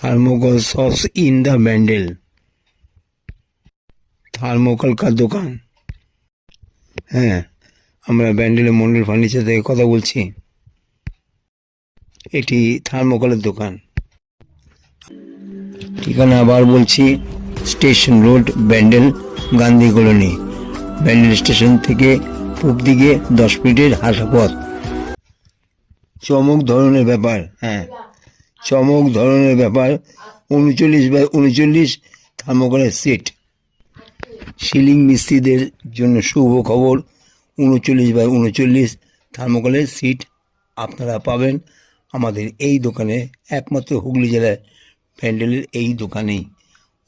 Thermocol সস in the Bandel. Thermocol কার দোকান? হ্যাঁ আমরা ব্যান্ডেলের মন্ডল ফার্নিচার থেকে কথা বলছি। এটি থার্মোকলের দোকান। ঠিকানা আবার বলছি, station road, Bandel, Gandhi colony. Bandel station থেকে পূব দিকে দশ মিনিটের হাঁটা পথ চমক ধরনের ব্যাপার হ্যাঁ। চমক ধরনের ব্যাপার। উনচল্লিশ বাই উনচল্লিশ থার্মোকলের সিট। সিলিং মিস্ত্রিদের জন্য শুভ খবর। উনচল্লিশ বাই উনচল্লিশ থার্মোকলের সিট আপনারা পাবেন আমাদের এই দোকানে, একমাত্র হুগলি জেলায় প্যান্ডেলের এই দোকানেই।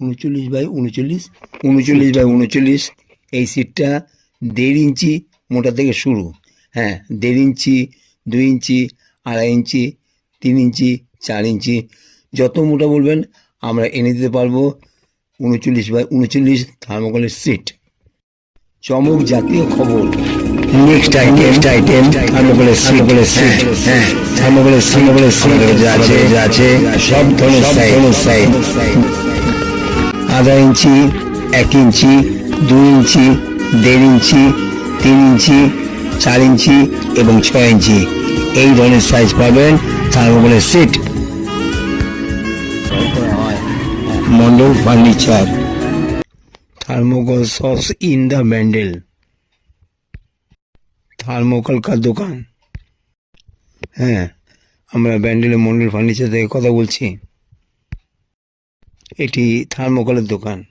উনচল্লিশ বাই উনচল্লিশ উনচল্লিশ বাই উনচল্লিশ, এই সিটটা দেড় ইঞ্চি মোটা থেকে শুরু। হ্যাঁ দেড় ইঞ্চি, দুই ইঞ্চি, আড়াই ইঞ্চি, তিন ইঞ্চি চার ইঞ্চি। যত মোটা বলবেন আমরা এনে দিতে পারব উনচল্লিশ বাই উনচল্লিশ থার্মোকলের সিট চমক জাতীয় খবর। নেক্সট আইটেম নেক্সট আইটেম থার্মোকলের থার্মোকলের সিট হ্যাঁ থার্মোকলের সিট যা আছে। যা আছে। সব ধরনের সাইজ সাইজ আধা ইঞ্চি এক ইঞ্চি দুই ইঞ্চি দেড় ইঞ্চি তিন ইঞ্চি চার ইঞ্চি এবং ছয় ইঞ্চি। এই ধরনের সাইজ পাবেন থার্মোকলের সিট মন্ডল ফার্নিচার থার্মোকল সস ইন দ্য ব্যান্ডেল থার্মোকল কার দোকান? হ্যাঁ আমরা ব্যান্ডেল মন্ডল ফার্নিচার থেকে কথা বলছি। এটি থার্মোকলের দোকান।